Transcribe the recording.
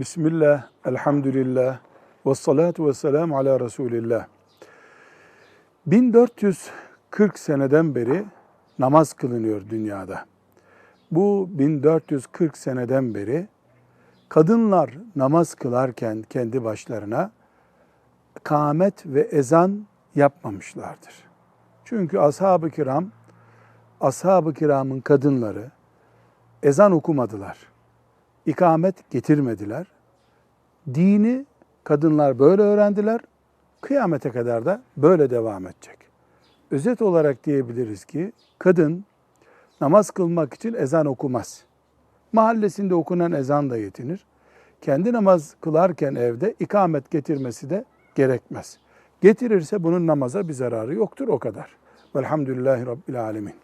Bismillah, elhamdülillah, ve salatu ve selamu ala Resulillah. 1440 seneden beri namaz kılınıyor dünyada. Bu 1440 seneden beri kadınlar namaz kılarken kendi başlarına kâmet ve ezan yapmamışlardır. Çünkü ashab-ı kiram, ashab-ı kiramın kadınları ezan okumadılar. İkamet getirmediler. Dini kadınlar böyle öğrendiler. Kıyamete kadar da böyle devam edecek. Özet olarak diyebiliriz ki kadın namaz kılmak için ezan okumaz. Mahallesinde okunan ezan da yetinir. Kendi namaz kılarken evde ikamet getirmesi de gerekmez. Getirirse bunun namaza bir zararı yoktur o kadar. Velhamdülillahi Rabbil Alemin.